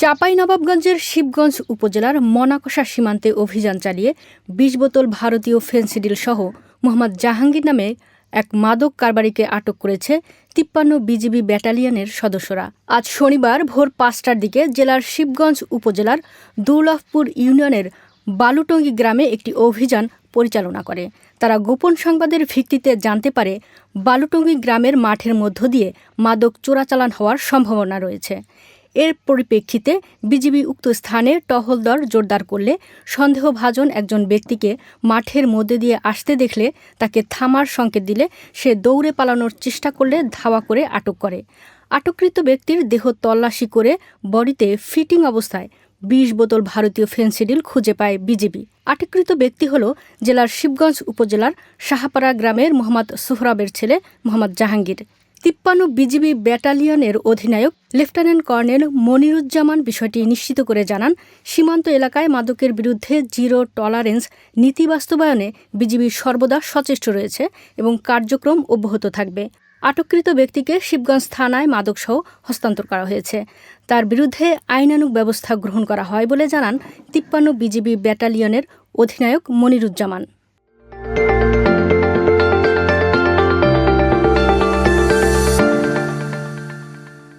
চাঁপাইনবাবগঞ্জের শিবগঞ্জ উপজেলার মনাকষা সীমান্তে অভিযান চালিয়ে বিশ বোতল ভারতীয় ফেন্সিডিল সহ মোহাম্মদ জাহাঙ্গীর নামে এক মাদক কারবারিকে আটক করেছে তিপ্পান্ন বিজিবি ব্যাটালিয়নের সদস্যরা। আজ শনিবার ভোর পাঁচটার দিকে জেলার শিবগঞ্জ উপজেলার দুর্লভপুর ইউনিয়নের বালুটঙ্গি গ্রামে একটি অভিযান পরিচালনা করে। তারা গোপন সংবাদের ভিত্তিতে জানতে পারে, বালুটঙ্গি গ্রামের মাঠের মধ্য দিয়ে মাদক চোরাচালান হওয়ার সম্ভাবনা রয়েছে। এর পরিপ্রেক্ষিতে বিজিবি উক্ত স্থানে টহলদর জোরদার করলে সন্দেহভাজন একজন ব্যক্তিকে মাঠের মধ্যে দিয়ে আসতে দেখলে তাকে থামার সংকেত দিলে সে দৌড়ে পালানোর চেষ্টা করলে ধাওয়া করে আটক করে। আটককৃত ব্যক্তির দেহ তল্লাশি করে বডিতে ফিটিং অবস্থায় বিশ বোতল ভারতীয় ফেন্সিডিল খুঁজে পায় বিজিবি। আটককৃত ব্যক্তি হল জেলার শিবগঞ্জ উপজেলার সাহাপাড়া গ্রামের মোহাম্মদ সুহরাবের ছেলে মোহাম্মদ জাহাঙ্গীর। তিপ্পান্ন বিজিবি ব্যাটালিয়নের অধিনায়ক লেফটেন্যান্ট কর্নেল মনিরুজ্জামান বিষয়টি নিশ্চিত করে জানান, সীমান্ত এলাকায় মাদকের বিরুদ্ধে জিরো টলারেন্স নীতি বাস্তবায়নে বিজিবি সর্বদা সচেষ্ট রয়েছে এবং কার্যক্রম অব্যাহত থাকবে। আটককৃত ব্যক্তিকে শিবগঞ্জ থানায় মাদকসহ হস্তান্তর করা হয়েছে। তার বিরুদ্ধে আইনানুগ ব্যবস্থা গ্রহণ করা হয় বলে জানান তিপ্পান্ন বিজিবি ব্যাটালিয়নের অধিনায়ক মনিরুজ্জামান।